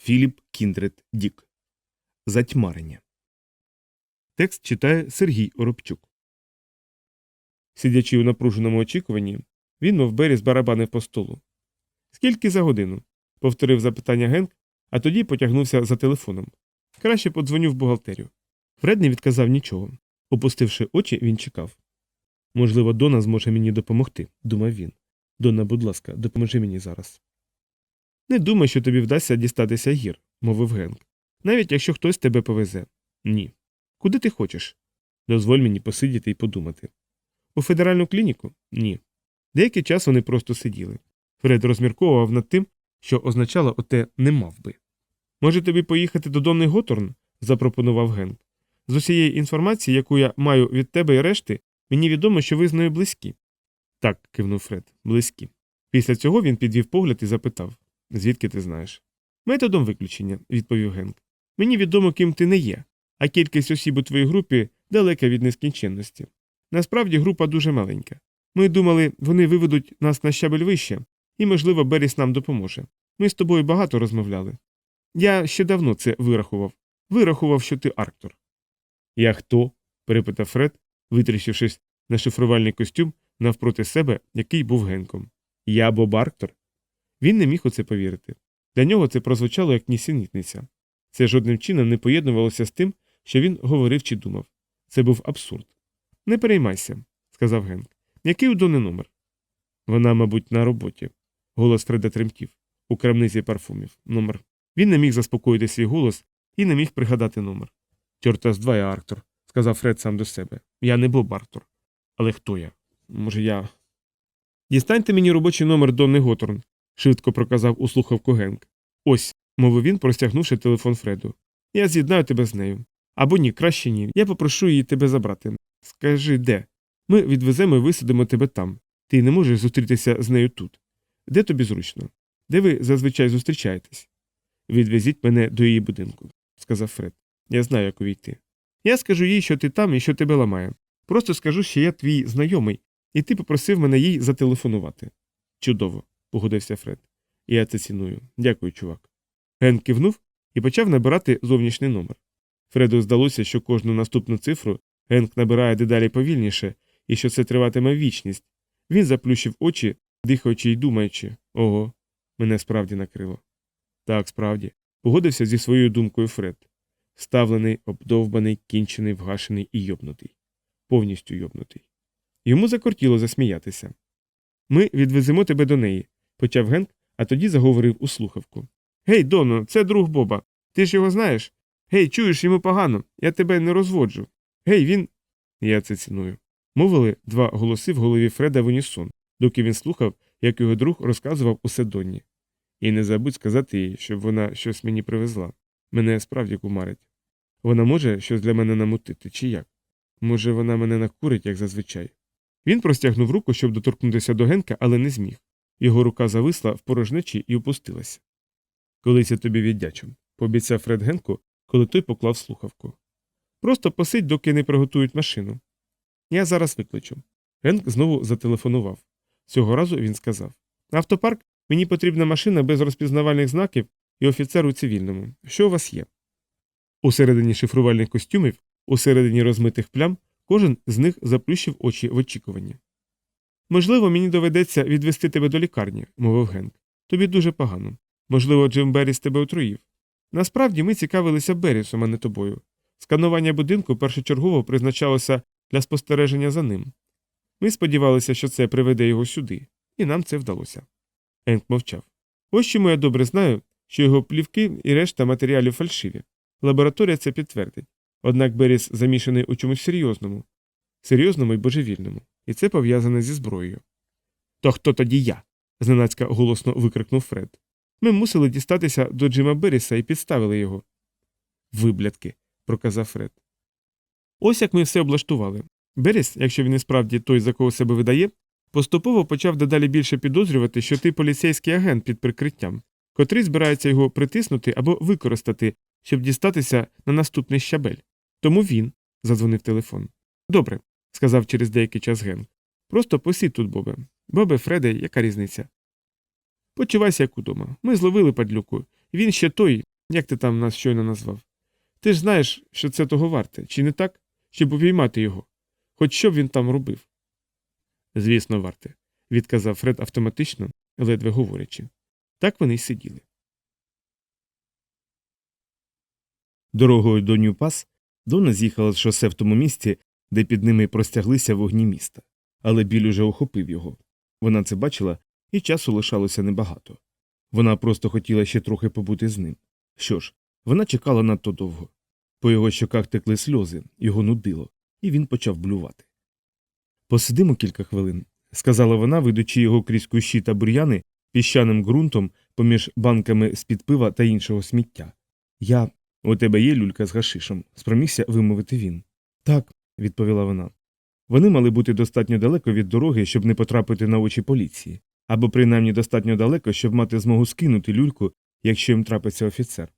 Філіп Кіндрет Дік. Затьмарення. Текст читає Сергій Оробчук. Сидячи у напруженому очікуванні, він, мов Беріс, барабанив по столу. Скільки за годину? повторив запитання Генк, а тоді потягнувся за телефоном. Краще подзвоню в бухгалтерію. Фред не відказав нічого. Опустивши очі, він чекав. Можливо, Дона зможе мені допомогти, думав він. Дона, будь ласка, допоможи мені зараз. Не думай, що тобі вдасться дістатися гір, мовив Генк. Навіть якщо хтось тебе повезе. Ні. Куди ти хочеш? Дозволь мені посидіти і подумати. У федеральну клініку? Ні. Деякий час вони просто сиділи. Фред розмірковував над тим, що означало оте не мав би. Може тобі поїхати до Донни Готорн? запропонував Генк. З усієї інформації, яку я маю від тебе і решти, мені відомо, що ви з нею близькі. Так, кивнув Фред, близькі. Після цього він підвів погляд і запитав Звідки ти знаєш? Методом виключення, відповів Генк. Мені відомо, ким ти не є, а кількість осіб у твоїй групі далека від нескінченності. Насправді група дуже маленька. Ми думали, вони виведуть нас на щабель вище, і, можливо, Беріс нам допоможе. Ми з тобою багато розмовляли. Я ще давно це вирахував. Вирахував, що ти Арктор. Я хто? перепитав Фред, витріщившись на шифрувальний костюм навпроти себе, який був генком. Я Боб Арктор? Він не міг у це повірити. Для нього це прозвучало як нісенітниця. Це жодним чином не поєднувалося з тим, що він говорив чи думав. Це був абсурд. Не переймайся, сказав Генк. Який у Дони номер? Вона, мабуть, на роботі. Голос Фреда тремтів. У крамниці парфумів. Номер. Він не міг заспокоїти свій голос і не міг пригадати номер. Чорта з два я Арктор, сказав Фред сам до себе. Я не Боб Арктор. Але хто я? Може, я. Дістаньте мені робочий номер Донни Готорн, швидко проказав у слухавку Генк. Ось, мовив він, простягнувши телефон Фреду. Я з'єднаю тебе з нею. Або ні, краще ні. Я попрошу її тебе забрати. Скажи, де? Ми відвеземо і висадимо тебе там. Ти не можеш зустрітися з нею тут. Де тобі зручно? Де ви зазвичай зустрічаєтесь? Відвезіть мене до її будинку, сказав Фред. Я знаю, як увійти. Я скажу їй, що ти там і що тебе ламає. Просто скажу, що я твій знайомий, і ти попросив мене їй зателефонувати. Чудово, погодився Фред. Я це ціную. Дякую, чувак. Ген кивнув і почав набирати зовнішній номер. Фреду здалося, що кожну наступну цифру Генк набирає дедалі повільніше і що це триватиме вічність. Він заплющив очі, дихаючи й думаючи ого, мене справді накрило. Так, справді, погодився зі своєю думкою Фред. Ставлений, обдовбаний, кінчений, вгашений і йобнутий. Повністю йобнутий. Йому закортіло засміятися. Ми відвеземо тебе до неї, почав Генк, а тоді заговорив у слухавку. Гей, Доно, це друг Боба. Ти ж його знаєш? Гей, чуєш йому погано, я тебе не розводжу. Гей, він. Я це ціную. Мовили два голоси в голові Фреда в унісон, доки він слухав, як його друг розказував усе Донні. І не забудь сказати їй, щоб вона щось мені привезла. Мене справді кумарить. Вона може щось для мене намутити, чи як? Може, вона мене накурить, як зазвичай. Він простягнув руку, щоб доторкнутися до Генка, але не зміг. Його рука зависла в порожнечі і опустилася. Колись я тобі віддячу, пообіцяв Фред Генку, коли той поклав слухавку. Просто посидь, доки не приготують машину. Я зараз викличу. Генк знову зателефонував. Цього разу він сказав Автопарк, мені потрібна машина без розпізнавальних знаків і офіцер у цивільному. Що у вас є? Усередині шифрувальних костюмів, усередині розмитих плям, кожен з них заплющив очі в очікуванні. Можливо, мені доведеться відвести тебе до лікарні, мовив Генк. Тобі дуже погано. Можливо, Джим Берріс тебе отруїв. Насправді ми цікавилися Беррісом, а не тобою. Сканування будинку першочергово призначалося для спостереження за ним. Ми сподівалися, що це приведе його сюди, і нам це вдалося. Енк мовчав. Ось чому я добре знаю, що його плівки і решта матеріалів фальшиві. Лабораторія це підтвердить. Однак Беріс замішаний у чомусь серйозному, серйозному і божевільному, і це пов'язане зі зброєю. То хто тоді я? зненацька голосно викрикнув Фред. Ми мусили дістатися до Джима Беріса і підставили його. Виблядки, проказав Фред. Ось як ми все облаштували. Беріс, якщо він і справді той, за кого себе видає, поступово почав дедалі більше підозрювати, що ти поліцейський агент під прикриттям, котрий збирається його притиснути або використати, щоб дістатися на наступний щабель. Тому він. задзвонив телефон. Добре, сказав через деякий час Ген. Просто посідь тут, Бобе. Бобе, Фреде, яка різниця? Почувайся як удома. Ми зловили падлюку. Він ще той, як ти там нас щойно назвав. Ти ж знаєш, що це того варте, чи не так? Щоб обіймати його. Хоч що б він там робив. Звісно, варте, відказав Фред автоматично, ледве говорячи. Так вони й сиділи. Дорогою до Нью-Пас Дона з'їхала з шосе в тому місці, де під ними простяглися вогні міста. Але біль уже охопив його. Вона це бачила, і часу лишалося небагато. Вона просто хотіла ще трохи побути з ним. Що ж, вона чекала надто довго. По його щоках текли сльози, його нудило, і він почав блювати. Посидимо кілька хвилин, сказала вона, ведучи його крізь кущі та бур'яни піщаним ґрунтом поміж банками з-під пива та іншого сміття. Я. У тебе є люлька з гашишем, спромігся вимовити він. Так, відповіла вона. Вони мали бути достатньо далеко від дороги, щоб не потрапити на очі поліції, або принаймні достатньо далеко, щоб мати змогу скинути люльку, якщо їм трапиться офіцер.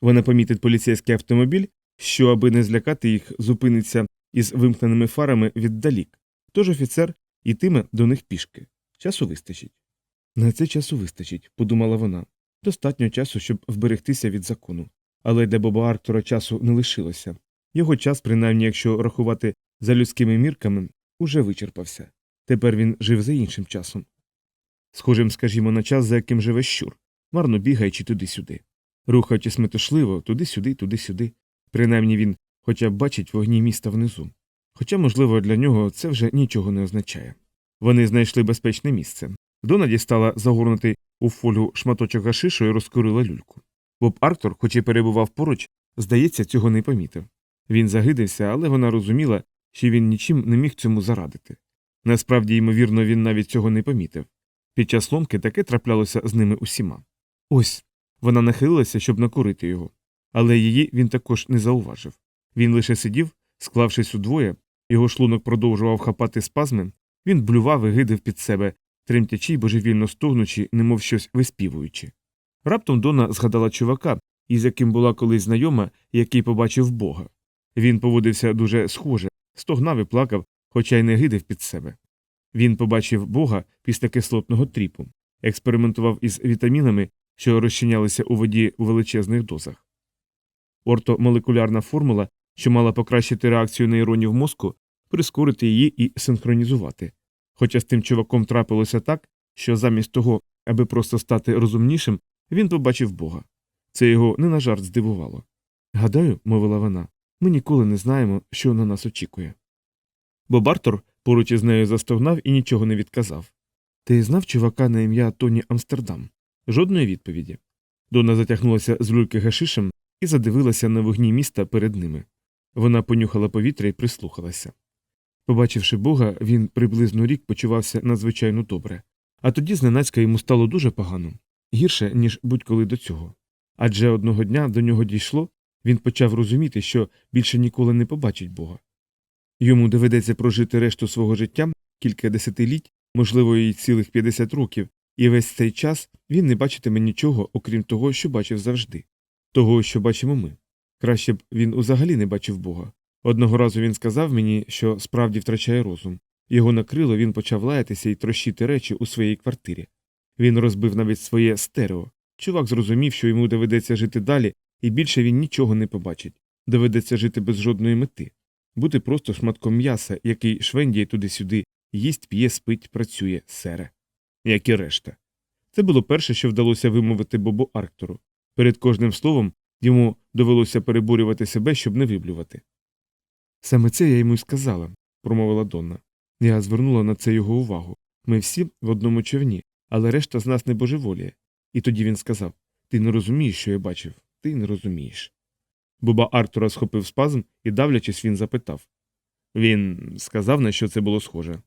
Вона помітить поліцейський автомобіль, що, аби не злякати їх, зупиниться із вимкненими фарами віддалік, тож офіцер йтиме до них пішки. Часу вистачить. На це часу вистачить, подумала вона. Достатньо часу, щоб вберегтися від закону. Але для Боба Арктора часу не лишилося. Його час, принаймні, якщо рахувати за людськими мірками, уже вичерпався. Тепер він жив за іншим часом. Схожим, скажімо, на час, за яким живе щур, марно бігаючи туди-сюди. Рухаючись метушливо, туди-сюди, туди-сюди. Принаймні він хоча б бачить вогні міста внизу. Хоча, можливо, для нього це вже нічого не означає. Вони знайшли безпечне місце. Дона дістала загорнутий у фолю шматочок гашишу і розкурила люльку. Боб Арктор, хоч і перебував поруч, здається, цього не помітив. Він загидився, але вона розуміла, що він нічим не міг цьому зарадити. Насправді, ймовірно, він навіть цього не помітив. Під час ломки таке траплялося з ними усіма. Ось вона нахилилася, щоб накурити його, але її він також не зауважив. Він лише сидів, склавшись удвоє, його шлунок продовжував хапати спазми, він блював і гидив під себе, тремтячи й божевільно стогнучи, немов щось виспівуючи. Раптом Дона згадала чувака, із яким була колись знайома, який побачив Бога. Він поводився дуже схоже, стогнав і плакав, хоча й не гидив під себе. Він побачив Бога після кислотного тріпу, експериментував із вітамінами, що розчинялися у воді у величезних дозах. Ортомолекулярна формула, що мала покращити реакцію нейронів мозку, прискорити її і синхронізувати. Хоча з тим чуваком трапилося так, що замість того, аби просто стати розумнішим, він побачив Бога. Це його не на жарт здивувало. Гадаю, мовила вона, ми ніколи не знаємо, що на нас очікує. Боб Артур поруч із нею застогнав і нічого не відказав. Ти знав чувака на ім'я Тоні Амстердам? Жодної відповіді. Дона затягнулася з люльки гашишем і задивилася на вогні міста перед ними. Вона понюхала повітря і прислухалася. Побачивши Бога, він приблизно рік почувався надзвичайно добре, а тоді зненацька йому стало дуже погано, гірше, ніж будь-коли до цього. Адже одного дня до нього дійшло, він почав розуміти, що більше ніколи не побачить Бога. Йому доведеться прожити решту свого життя кілька десятиліть, можливо, і цілих 50 років, і весь цей час він не бачитиме нічого, окрім того, що бачив завжди, того, що бачимо ми. Краще б він взагалі не бачив Бога. Одного разу він сказав мені, що справді втрачає розум. Його накрило, він почав лаятися і трощити речі у своїй квартирі. Він розбив навіть своє стерео. Чувак зрозумів, що йому доведеться жити далі, і більше він нічого не побачить. Доведеться жити без жодної мети, бути просто шматком м'яса, який швендіє туди-сюди, їсть, п'є, спить, працює, сере. Як і решта. Це було перше, що вдалося вимовити Бобу Арктору. Перед кожним словом йому довелося перебурювати себе, щоб не виблювати. Саме це я йому й сказала, промовила Донна. Я звернула на це його увагу. Ми всі в одному човні, але решта з нас не божеволіє. І тоді він сказав Ти не розумієш, що я бачив, ти не розумієш. Боба Артура схопив спазм і, давлячись, він запитав. Він сказав, на що це було схоже.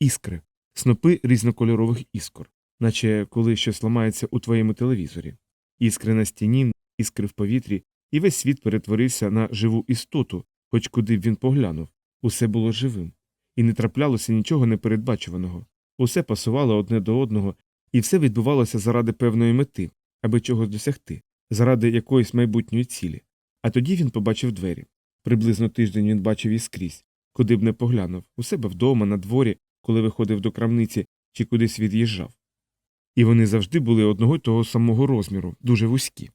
Іскри, снопи різнокольорових іскор, наче коли щось ламається у твоєму телевізорі. Іскри на стіні, іскри в повітрі, і весь світ перетворився на живу істоту, хоч куди б він поглянув. Усе було живим. І не траплялося нічого непередбачуваного. Усе пасувало одне до одного, і все відбувалося заради певної мети, аби чогось досягти, заради якоїсь майбутньої цілі. А тоді він побачив двері. Приблизно тиждень він бачив їх скрізь, куди б не поглянув, у себе вдома, на дворі, коли виходив до крамниці чи кудись від'їжджав. І вони завжди були одного й того самого розміру, дуже вузькі.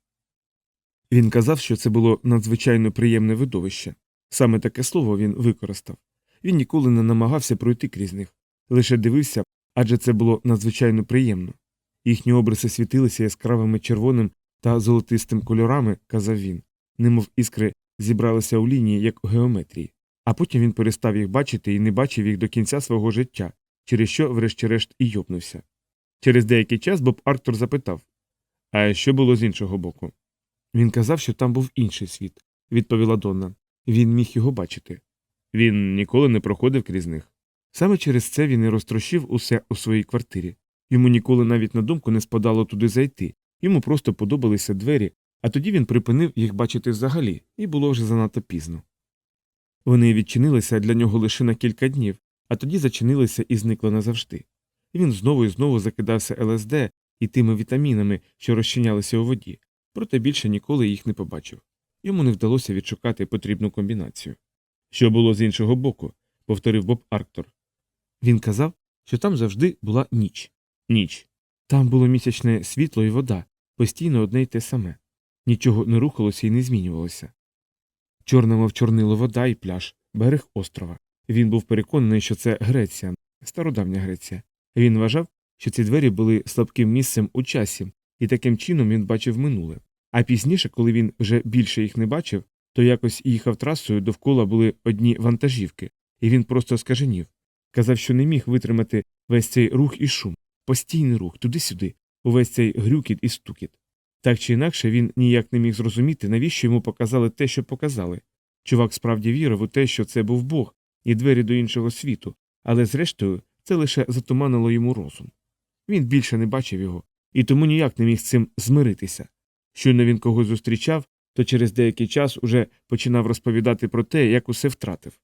Він казав, що це було надзвичайно приємне видовище. Саме таке слово він використав. Він ніколи не намагався пройти крізь них, лише дивився, адже це було надзвичайно приємно. Їхні обриси світилися яскравими червоним та золотистим кольорами, казав він, немов іскри зібралися у лінії, як у геометрії. А потім він перестав їх бачити і не бачив їх до кінця свого життя, через що, врешті-решт, і йопнувся. Через деякий час Боб Арктур запитав А що було з іншого боку? Він казав, що там був інший світ, відповіла Донна. Він міг його бачити. Він ніколи не проходив крізь них. Саме через це він і розтрощив усе у своїй квартирі. Йому ніколи навіть на думку не спадало туди зайти, йому просто подобалися двері, а тоді він припинив їх бачити взагалі, і було вже занадто пізно. Вони відчинилися для нього лише на кілька днів, а тоді зачинилися і зникли назавжди. Він знову і знову закидався ЛСД і тими вітамінами, що розчинялися у воді, проте більше ніколи їх не побачив. Йому не вдалося відшукати потрібну комбінацію. Що було з іншого боку, повторив Боб Арктор. Він казав, що там завжди була ніч. Ніч. Там було місячне світло і вода, постійно одне й те саме. Нічого не рухалося і не змінювалося. Чорна, мов чорнило вода і пляж, берег острова. Він був переконаний, що це Греція, стародавня Греція. Він вважав, що ці двері були слабким місцем у часі, і таким чином він бачив минуле. А пізніше, коли він вже більше їх не бачив, то якось їхав трасою довкола були одні вантажівки, і він просто скаженів. Казав, що не міг витримати весь цей рух і шум, постійний рух, туди-сюди, увесь цей грюкіт і стукіт. Так чи інакше він ніяк не міг зрозуміти, навіщо йому показали те, що показали. Чувак справді вірив у те, що це був Бог і двері до іншого світу, але зрештою це лише затуманило йому розум. Він більше не бачив його, і тому ніяк не міг з цим змиритися. Щойно він когось зустрічав, то через деякий час уже починав розповідати про те, як усе втратив.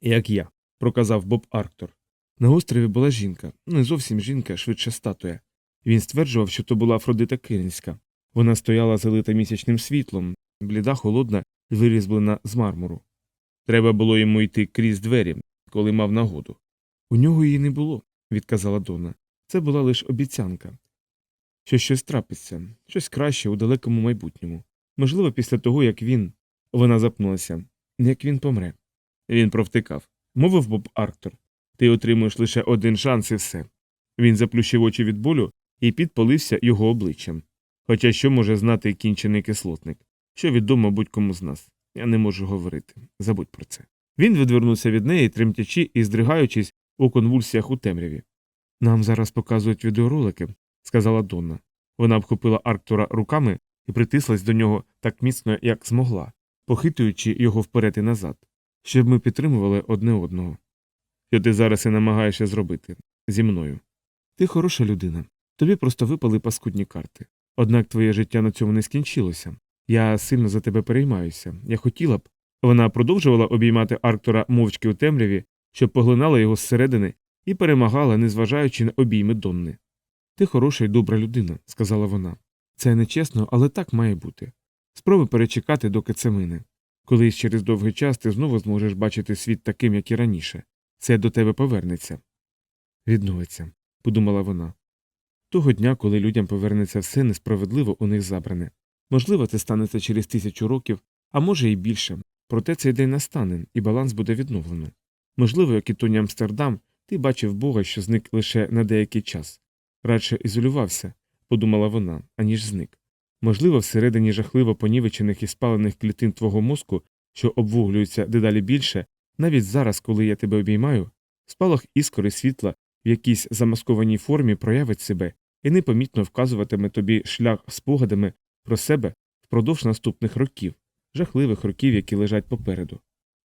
Як я, проказав Боб Арктор. На острові була жінка, не зовсім жінка, швидше статуя. Він стверджував, що то була Афродита Киринська. Вона стояла залита місячним світлом, бліда, холодна вирізблена з мармуру. Треба було йому йти крізь двері, коли мав нагоду. У нього її не було, відказала Дона. Це була лише обіцянка. Що щось трапиться, щось краще у далекому майбутньому. Можливо, після того, як він. Вона запнулася, як він помре. Він провтикав. Мовив Боб Арктор. Ти отримуєш лише один шанс і все. Він заплющив очі від болю і підпалився його обличчям. Хоча що може знати кінчений кислотник, що відомо будь-кому з нас. Я не можу говорити. Забудь про це. Він відвернувся від неї, тремтячи і здригаючись у конвульсіях у темряві. Нам зараз показують відеоролики, сказала Донна. Вона обхопила Арктора руками і притислась до нього так міцно, як змогла, похитуючи його вперед і назад, щоб ми підтримували одне одного. Що ти зараз і намагаєшся зробити зі мною. Ти хороша людина. Тобі просто випали паскудні карти. Однак твоє життя на цьому не скінчилося. Я сильно за тебе переймаюся. Я хотіла б. Вона продовжувала обіймати Арктора мовчки у темряві, щоб поглинала його зсередини і перемагала, незважаючи на обійми Донни. Ти хороша й добра людина, сказала вона. Це нечесно, але так має бути. Спробуй перечекати, доки це мине. Колись через довгий час ти знову зможеш бачити світ таким, як і раніше. Це до тебе повернеться. Відновиться, подумала вона. Того дня, коли людям повернеться все несправедливо у них забране. Можливо, це станеться через тисячу років, а може і більше. Проте цей день настане, і баланс буде відновлено. Можливо, як і Тоні Амстердам, ти бачив Бога, що зник лише на деякий час. Радше ізолювався, подумала вона, аніж зник. Можливо, всередині жахливо понівечених і спалених клітин твого мозку, що обвуглюються дедалі більше, навіть зараз, коли я тебе обіймаю, спалах іскори світла в якійсь замаскованій формі проявить себе і непомітно вказуватиме тобі шлях спогадами про себе впродовж наступних років, жахливих років, які лежать попереду.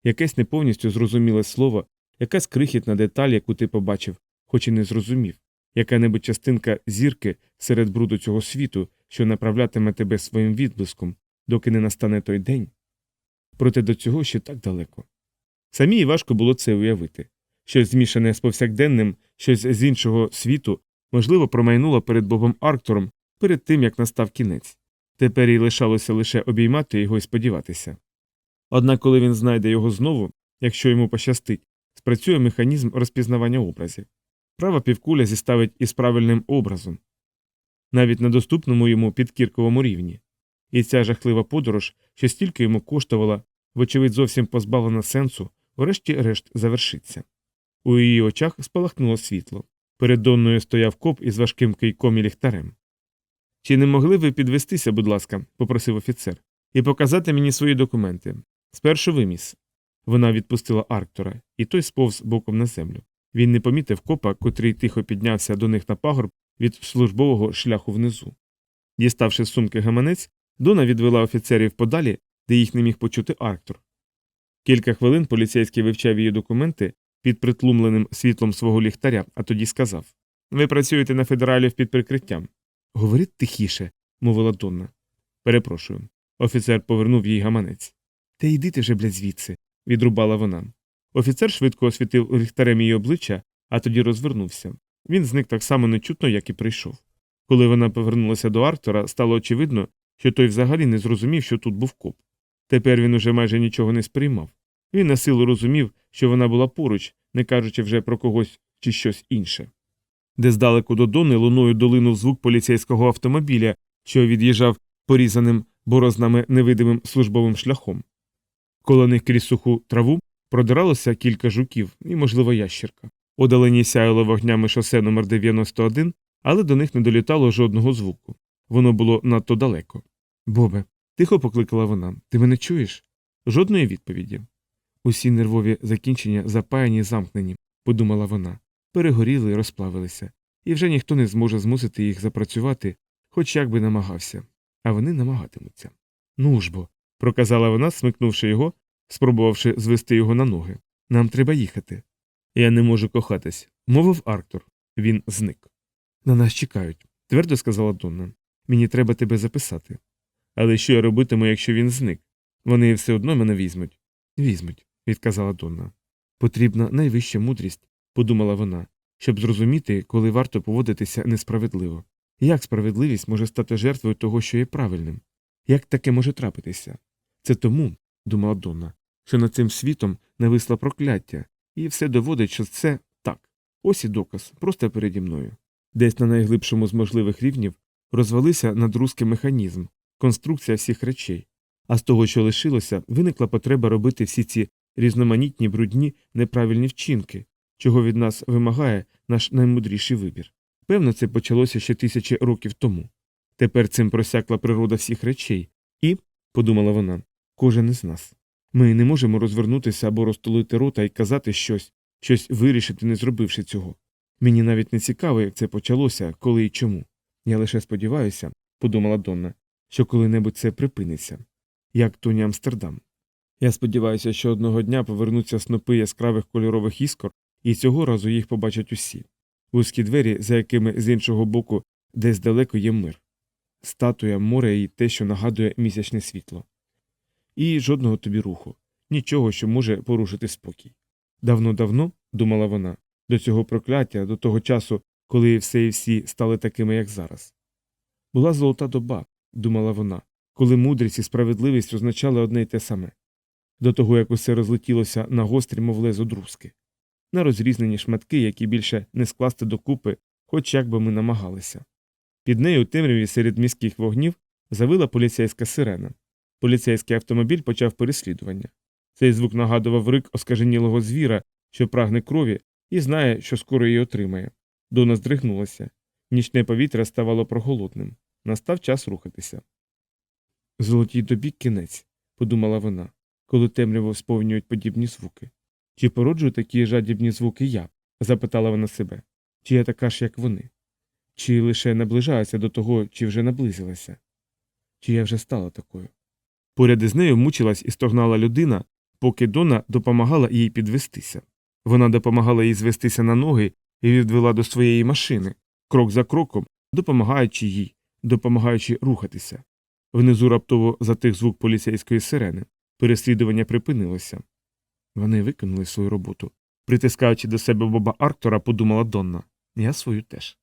Якесь не повністю зрозуміле слово, якась крихітна деталь, яку ти побачив, хоч і не зрозумів, яка небудь частинка зірки серед бруду цього світу, що направлятиме тебе своїм відблиском, доки не настане той день. Проте до цього ще так далеко. Самій важко було це уявити. Щось змішане з повсякденним, щось з іншого світу, можливо, промайнуло перед Богом Арктором перед тим, як настав кінець. Тепер їй лишалося лише обіймати його і сподіватися. Однак, коли він знайде його знову, якщо йому пощастить, спрацює механізм розпізнавання образів. Права півкуля зіставить із правильним образом, навіть на доступному йому підкірковому рівні. і ця жахлива подорож, що стільки йому коштувала, вочевидь зовсім позбавлена сенсу, врешті-решт завершиться. У її очах спалахнуло світло. Перед Донною стояв коп із важким кийком і ліхтарем. Чи не могли ви підвестися, будь ласка, попросив офіцер, і показати мені свої документи. Спершу виміс. Вона відпустила Арктора, і той сповз боком на землю. Він не помітив копа, котрий тихо піднявся до них на пагорб від службового шляху внизу. Діставши з сумки гаманець, Дона відвела офіцерів подалі, де їх не міг почути Арктор. Кілька хвилин поліцейський вивчав її документи під притлумленим світлом свого ліхтаря, а тоді сказав Ви працюєте на федералів під прикриттям. Говоріть тихіше, мовила Донна. Перепрошую. Офіцер повернув їй гаманець. Та йди ти вже, блядь, звідси, відрубала вона. Офіцер швидко освітив ліхтарем її обличчя, а тоді розвернувся. Він зник так само нечутно, як і прийшов. Коли вона повернулася до Арктора, стало очевидно, що той взагалі не зрозумів, що тут був коп. Тепер він уже майже нічого не сприймав. Він на силу розумів, що вона була поруч, не кажучи вже про когось чи щось інше. Де здалеку до Дони луною долинув звук поліцейського автомобіля, що від'їжджав порізаним борознами невидимим службовим шляхом. Коло них крізь суху траву продиралося кілька жуків і, можливо, ящірка. Удалені сяяло вогнями шосе номер 91 але до них не долітало жодного звуку. Воно було надто далеко. Бобе, тихо покликала вона. Ти мене чуєш? Жодної відповіді. Усі нервові закінчення запаяні й замкнені, подумала вона. Перегоріли і розплавилися, і вже ніхто не зможе змусити їх запрацювати, хоч як би намагався. А вони намагатимуться. Ну ж бо, проказала вона, смикнувши його, спробувавши звести його на ноги. Нам треба їхати. Я не можу кохатись, мовив Арктор. Він зник. На нас чекають, твердо сказала Донна. Мені треба тебе записати. Але що я робитиму, якщо він зник? Вони все одно мене візьмуть. Візьмуть, відказала Донна. Потрібна найвища мудрість, подумала вона, щоб зрозуміти, коли варто поводитися несправедливо. Як справедливість може стати жертвою того, що є правильним? Як таке може трапитися? Це тому, думала Донна, що над цим світом нависло прокляття, і все доводить, що це так. Ось і доказ, просто переді мною. Десь на найглибшому з можливих рівнів розвалився надрузкий механізм, конструкція всіх речей, а з того, що лишилося, виникла потреба робити всі ці різноманітні, брудні, неправильні вчинки, чого від нас вимагає наш наймудріший вибір. Певно, це почалося ще тисячі років тому. Тепер цим просякла природа всіх речей, і, подумала вона, кожен із нас. Ми не можемо розвернутися або розтулити рота і казати щось, щось вирішити, не зробивши цього. Мені навіть не цікаво, як це почалося, коли і чому. Я лише сподіваюся, подумала Донна, що коли-небудь це припиниться. Як Тоні Амстердам. Я сподіваюся, що одного дня повернуться снопи яскравих кольорових іскор, і цього разу їх побачать усі. Вузькі двері, за якими з іншого боку десь далеко є мир, статуя, море і те, що нагадує місячне світло. І жодного тобі руху, нічого, що може порушити спокій. Давно-давно, думала вона, до цього прокляття, до того часу, коли все і всі стали такими, як зараз. Була золота доба, думала вона, коли мудрість і справедливість означали одне й те саме, до того як усе розлетілося на гострі, мов лезо друзки, на розрізнені шматки, які більше не скласти докупи, хоч як би ми намагалися. Під нею у темряві серед міських вогнів завила поліцейська сирена. Поліцейський автомобіль почав переслідування. Цей звук нагадував рик оскаженілого звіра, що прагне крові, і знає, що скоро її отримає. Дона здригнулася. Нічне повітря ставало проголодним. Настав час рухатися. Золотій добі кінець, подумала вона, коли темряво сповнюють подібні звуки. Чи породжую такі жадібні звуки я? запитала вона себе. Чи я така ж, як вони? Чи лише наближаюся до того, чи вже наблизилася? Чи я вже стала такою? Поряд із нею мучилась і стогнала людина, поки Дона допомагала їй підвестися. Вона допомагала їй звестися на ноги і відвела до своєї машини, крок за кроком, допомагаючи їй, допомагаючи рухатися. Внизу раптово затих звук поліцейської сирени. Переслідування припинилося. Вони виконали свою роботу. Притискаючи до себе Боба Арктора, подумала Донна. Я свою теж.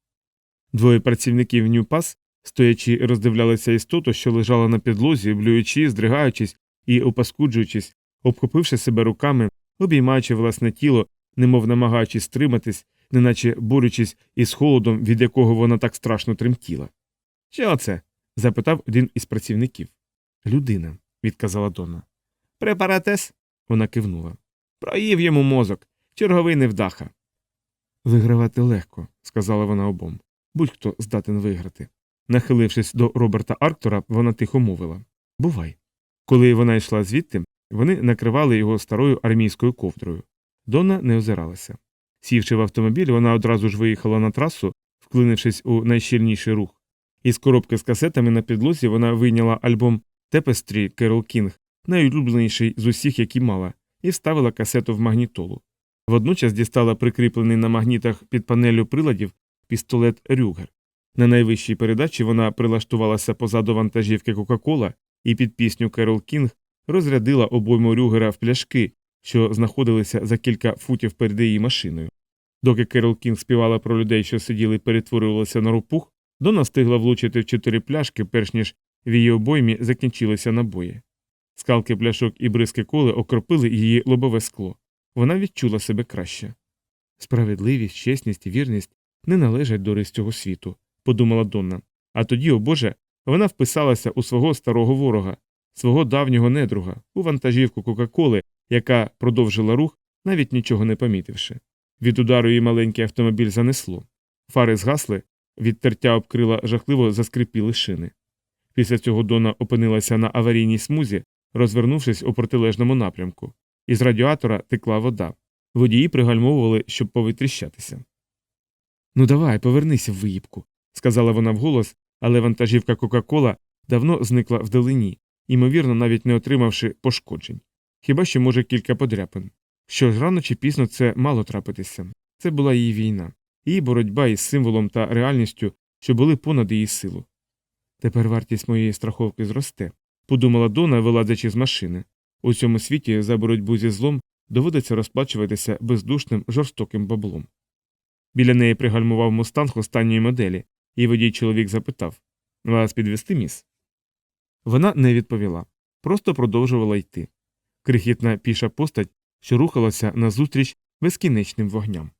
Двоє працівників Ньюпас, стоячи, роздивлялися істоту, що лежала на підлозі, блюючи, здригаючись і опаскуджуючись, обхопивши себе руками, обіймаючи власне тіло, немов намагаючись стриматись, неначе борючись із холодом, від якого вона так страшно тремтіла. Що це? запитав один із працівників. Людина, відказала Донна. Препаратес? Вона кивнула. Проїв йому мозок. Черговий невдаха. Вигравати легко, сказала вона обом. Будь-хто здатен виграти. Нахилившись до Роберта Арктора, вона тихо мовила Бувай. Коли вона йшла звідти, вони накривали його старою армійською ковдрою. Донна не озиралася. Сівши в автомобіль, вона одразу ж виїхала на трасу, вклинившись у найщільніший рух. Із коробки з касетами на підлозі вона вийняла альбом Тепестрі Керол Кінг, найулюбленіший з усіх, які мала, і вставила касету в магнітолу. Водночас дістала прикріплений на магнітах під панелю приладів пістолет Рюгер. На найвищій передачі вона прилаштувалася позаду вантажівки Кока-Кола і під пісню Керол Кінг розрядила обойму Рюгера в пляшки, що знаходилися за кілька футів перед її машиною. Доки Керол Кінг співала про людей, що сиділи і перетворювалися на ропух, Дона встигла влучити в чотири пляшки, перш ніж в її обоймі закінчилися набої. Скалки пляшок і бризки коли окропили її лобове скло. Вона відчула себе краще. Справедливість, чесність і вірність не належать до рис цього світу, подумала Донна. А тоді, о Боже, вона вписалася у свого старого ворога, свого давнього недруга, у вантажівку Кока-Коли, яка продовжила рух, навіть нічого не помітивши. Від удару її маленький автомобіль занесло. Фари згасли, від тертя обкрила жахливо заскрипіли шини. Після цього Дона опинилася на аварійній смузі, розвернувшись у протилежному напрямку. Із радіатора текла вода. Водії пригальмовували, щоб повитріщатися. Ну давай, повернися в виїбку, сказала вона вголос, але вантажівка Кока-Кола давно зникла вдалині, ймовірно, навіть не отримавши пошкоджень. Хіба що, може, кілька подряпин. Що ж рано чи пізно це мало трапитися. Це була її війна, її боротьба із символом та реальністю, що були понад її силу. Тепер вартість моєї страховки зросте, подумала Дона, вилазячи з машини. У цьому світі за боротьбу зі злом доводиться розплачуватися бездушним жорстоким баблом. Біля неї пригальмував мустанг останньої моделі, і водій чоловік запитав Вас підвести, міс? Вона не відповіла, просто продовжувала йти. Крихітна піша постать, що рухалася назустріч безкінечним вогням.